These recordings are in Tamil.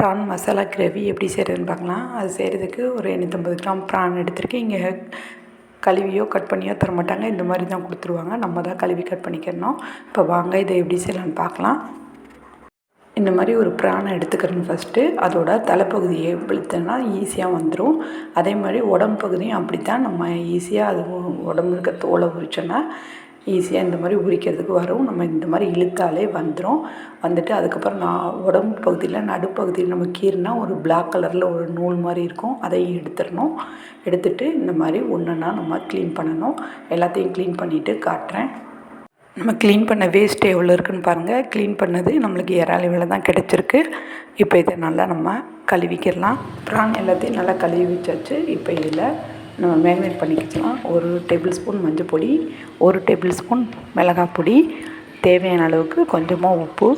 ப்ரான் மசாலா கிரேவி எப்படி செய்கிறதுன்னு பார்க்கலாம். அது செய்கிறதுக்கு ஒரு எண்ணூற்றம்பது கிராம் ப்ரான் எடுத்திருக்கேன். இங்கே கழுவியோ கட் பண்ணியோ தர மாட்டாங்க. இந்த மாதிரி தான் கொடுத்துருவாங்க. நம்ம தான் கழுவி கட் பண்ணிக்கிறணும். இப்போ வாங்க இதை எப்படி செய்யலான்னு பார்க்கலாம். இந்த மாதிரி ஒரு ப்ரானை எடுத்துக்கிறேன் ஃபஸ்ட்டு அதோட தலைப்பகுதியை வெளுத்தோன்னா ஈஸியாக வந்துடும் அதே மாதிரி உடம்பு பகுதியும் அப்படி தான் நம்ம ஈஸியாக அது உடம்பு இருக்க தோலை உரிச்சோன்னா ஈஸியாக இந்த மாதிரி உரிக்கிறதுக்கு வரும். நம்ம இந்த மாதிரி இழுத்தாலே வந்துடும் வந்துட்டு அதுக்கப்புறம் நான் உடம்பு பகுதியில் நடுப்பகுதியில் நம்ம கீறினா ஒரு பிளாக் கலரில் ஒரு நூல் மாதிரி இருக்கும். அதையும் எடுத்துடணும். எடுத்துகிட்டு இந்த மாதிரி ஒன்றுன்னா நம்ம க்ளீன் பண்ணணும். எல்லாத்தையும் க்ளீன் பண்ணிவிட்டு காட்டுறேன். நம்ம க்ளீன் பண்ண வேஸ்ட் எவ்வளோ இருக்குதுன்னு பாருங்கள் க்ளீன் பண்ணது நம்மளுக்கு இறாலிவில் தான் கிடச்சிருக்கு. இப்போ இதை நல்லா நம்ம கழுவிக்கிடலாம். பிரான் எல்லாத்தையும் நல்லா கழுவி வச்சாச்சு. இப்போ இதில் நம்ம மேரினேட் பண்ணிக்கலாம் ஒரு டேபிள் ஸ்பூன் மஞ்சள் பொடி ஒரு டேபிள் ஸ்பூன் மிளகாய் பொடி. தேவையான அளவுக்கு கொஞ்சமாக உப்பு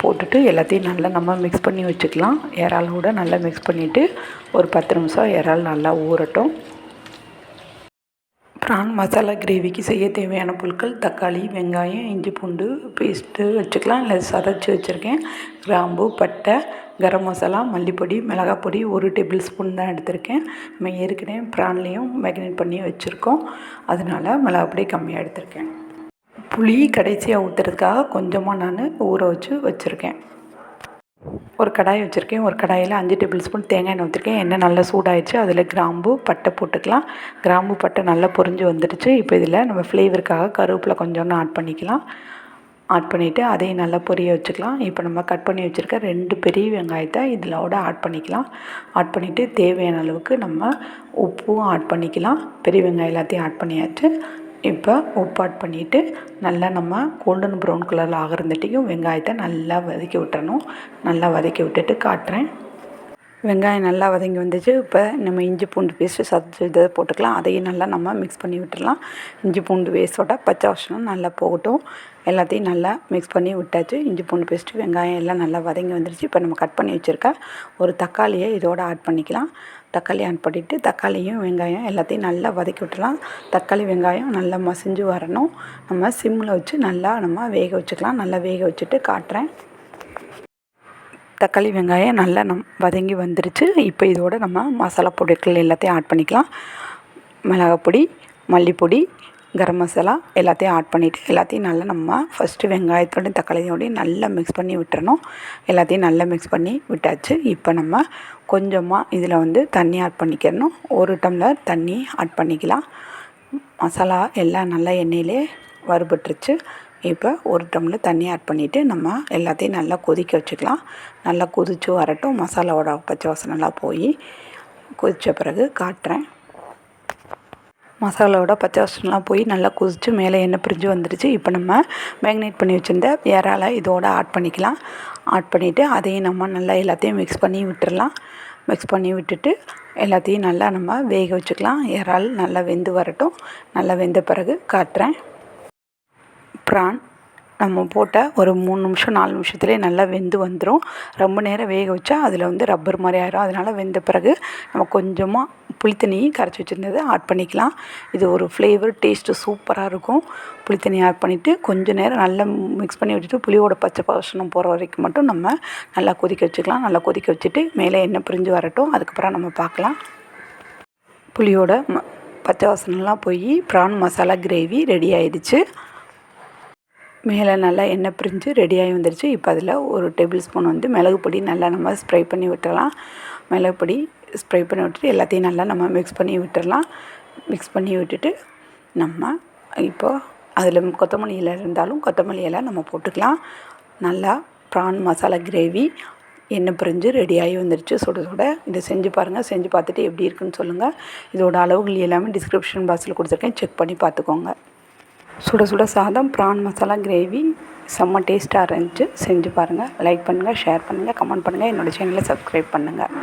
போட்டுட்டு எல்லாத்தையும் நல்லா நம்ம மிக்ஸ் பண்ணி வச்சுக்கலாம். இறாலோட நல்லா மிக்ஸ் பண்ணிவிட்டு ஒரு பத்து நிமிஷம் இறால் நல்லா ஊறட்டும். ப்ரான் மசாலா கிரேவிக்கு செய்ய தேவையான பொருட்கள் தக்காளி வெங்காயம் இஞ்சி பூண்டு பேஸ்ட்டு வச்சுக்கலாம். இல்லை சதைச்சி வச்சுருக்கேன். கிராம்பு பட்டை கரம் மசாலா மல்லிப்பொடி மிளகாய் பொடி ஒரு டேபிள் ஸ்பூன் தான் எடுத்திருக்கேன். நம்ம ஏற்கனவே ப்ரான்லேயும் மேக்னேட் பண்ணி வச்சுருக்கோம். அதனால் மிளகாய் பொடி கம்மியாக எடுத்திருக்கேன். புளி கடைசியாக ஊற்றுறதுக்காக கொஞ்சமாக நான் ஊற வச்சு வச்சுருக்கேன். ஒரு கடாய் வச்சுருக்கேன். ஒரு கடாயில் அஞ்சு டேபிள் ஸ்பூன் தேங்காய் எண்ணெய் ஊற்றிருக்கேன் எண்ணெய் நல்லா சூடாயிடுச்சு. அதில் கிராம்பு பட்டை போட்டுக்கலாம். கிராம்பு பட்டை நல்லா பொரிஞ்சு வந்துடுச்சு. இப்போ இதில் நம்ம ஃப்ளேவருக்காக கருவேப்பிலை கொஞ்சோன்னு ஆட் பண்ணிக்கலாம். ஆட் பண்ணிவிட்டு அதையும் நல்லா பொரிய வச்சுக்கலாம். இப்போ நம்ம கட் பண்ணி வச்சுருக்க ரெண்டு பெரிய வெங்காயத்தை இதிலோட ஆட் பண்ணிக்கலாம். ஆட் பண்ணிவிட்டு தேவையான அளவுக்கு நம்ம உப்பும் ஆட் பண்ணிக்கலாம். பெரிய வெங்காயம் எல்லாத்தையும் ஆட் பண்ணியாச்சு. இப்போ உப்பு ஆட் பண்ணிவிட்டு நல்லா நம்ம கோல்டன் ப்ரௌன் கலரில் ஆகிறந்தட்டிக்கும் வெங்காயத்தை நல்லா வதக்கி விட்டுறணும். நல்லா வதக்கி விட்டுட்டு காட்டுறேன். வெங்காயம் நல்லா வதங்கி வந்துச்சு. இப்போ நம்ம இஞ்சி பூண்டு பேஸ்ட்டு சத்து இதை போட்டுக்கலாம். அதையும் நல்லா நம்ம மிக்ஸ் பண்ணி விட்டுடலாம். இஞ்சி பூண்டு பேஸ்ட்டோட பச்சை வசனம் நல்லா போகட்டும். எல்லாத்தையும் நல்லா மிக்ஸ் பண்ணி விட்டாச்சு. இஞ்சி பூண்டு பேஸ்ட்டு வெங்காயம் எல்லாம் நல்லா வதங்கி வந்துருச்சு. இப்போ நம்ம கட் பண்ணி வச்சுருக்க ஒரு தக்காளியை இதோடு ஆட் பண்ணிக்கலாம். தக்காளி ஆட் பண்ணிவிட்டு தக்காளியும் வெங்காயம் எல்லாத்தையும் நல்லா வதக்கி விட்டுலாம் தக்காளி வெங்காயம் நல்லா மசிஞ்சு வரணும். நம்ம சிம்மில் வச்சு நல்லா நம்ம வேக வச்சுக்கலாம். நல்லா வேக வச்சுட்டு காட்டுறேன். தக்காளி வெங்காயம் நல்லா நம் வதங்கி வந்துருச்சு. இப்போ இதோட நம்ம மசாலா பொருட்கள் எல்லாத்தையும் ஆட் பண்ணிக்கலாம். மிளகாப்பொடி மல்லிப்பொடி கரம் மசாலா எல்லாத்தையும் ஆட் பண்ணிவிட்டு எல்லாத்தையும் நல்லா நம்ம ஃபஸ்ட்டு வெங்காயத்தோடையும் தக்காளியோடையும் நல்லா மிக்ஸ் பண்ணி விட்டுறணும். எல்லாத்தையும் நல்லா மிக்ஸ் பண்ணி விட்டாச்சு. இப்போ நம்ம கொஞ்சமாக இதில் வந்து தண்ணி ஆட் பண்ணிக்கிறணும். ஒரு டம்ளர் தண்ணி ஆட் பண்ணிக்கலாம். மசாலா எல்லாம் நல்லா எண்ணெயிலே வறுபட்டுருச்சு. இப்போ ஒரு டம்ளர் தண்ணி ஆட் பண்ணிவிட்டு நம்ம எல்லாத்தையும் நல்லா கொதிக்க வச்சுக்கலாம். நல்லா கொதித்து வரட்டும். மசாலாவோட பச்சை வாசனெல்லாம் போய் கொதித்த பிறகு காட்டுறேன். மசாலாவோட பச்சை வாசனெலாம் போய் நல்லா கொதித்து மேலே எண்ணெய் பிரிஞ்சு வந்துடுச்சு இப்போ நம்ம மேக்னேட் பண்ணி வச்சுருந்த இறாலை இதோடு ஆட் பண்ணிக்கலாம். ஆட் பண்ணிவிட்டு அதையும் நம்ம நல்லா எல்லாத்தையும் மிக்ஸ் பண்ணி விட்டுடலாம் மிக்ஸ் பண்ணி விட்டுட்டு எல்லாத்தையும் நல்லா நம்ம வேக வச்சுக்கலாம். இறால் நல்லா வெந்து வரட்டும். நல்லா வெந்த பிறகு காட்டுறேன். ப்ரான் நம்ம போட்ட ஒரு மூணு நிமிஷம் நாலு நிமிஷத்துலேயே நல்லா வெந்து வந்துடும் ரொம்ப நேரம் வேக வச்சா அதில் வந்து ரப்பர் மாதிரி ஆயிரும். அதனால் வெந்த பிறகு நம்ம கொஞ்சமாக புளித்தண்ணியும் கரைச்சி வச்சுருந்தது ஆட் பண்ணிக்கலாம். இது ஒரு ஃப்ளேவர் டேஸ்ட்டு சூப்பராக இருக்கும். புளித்தண்ணி ஆட் பண்ணிவிட்டு கொஞ்சம் நேரம் நல்லா மிக்ஸ் பண்ணி வச்சுட்டு புளியோட பச்சை பாசனம் போகிற வரைக்கும் மட்டும் நம்ம நல்லா கொதிக்க வச்சுக்கலாம். நல்லா கொதிக்க வச்சுட்டு மேலே எண்ணெய் பிரிஞ்சு வரட்டும். அதுக்கப்புறம் நம்ம பார்க்கலாம். புளியோட ம பச்சை வாசனெலாம் போய் ப்ரான் மசாலா கிரேவி ரெடி ஆயிடுச்சு. மேலே நல்லா எண்ணெய் பிரிஞ்சு ரெடியாகி வந்துருச்சு. இப்போ அதில் ஒரு டேபிள் ஸ்பூன் வந்து மிளகு நல்லா நம்ம ஸ்ப்ரை பண்ணி விட்டுறலாம் மிளகுப்பொடி ஸ்ப்ரை பண்ணி விட்டுட்டு எல்லாத்தையும் நல்லா நம்ம மிக்ஸ் பண்ணி விட்டுடலாம் மிக்ஸ் பண்ணி விட்டுட்டு நம்ம இப்போது அதில் கொத்தமல்லி இலை இருந்தாலும் கொத்தமல்லி இலை நம்ம போட்டுக்கலாம். நல்லா ப்ரான் மசாலா கிரேவி எண்ணெய் பிரிஞ்சு ரெடியாகி வந்துருச்சு. சுட சுட இதை செஞ்சு பாருங்கள் செஞ்சு பார்த்துட்டு எப்படி இருக்குன்னு சொல்லுங்கள் இதோட அளவுகள் எல்லாமே டிஸ்கிரிப்ஷன் பாக்ஸில் கொடுத்துருக்கேன். செக் பண்ணி பார்த்துக்கோங்க. சுட சுட சாதம் ப்ரான் மசாலா கிரேவி செம்ம டேஸ்ட்டாக இருந்துச்சு. செஞ்சு பாருங்கள் லைக் பண்ணுங்கள் ஷேர் பண்ணுங்கள் கமெண்ட் பண்ணுங்கள் என்னோடய சேனலை சப்ஸ்கிரைப் பண்ணுங்கள்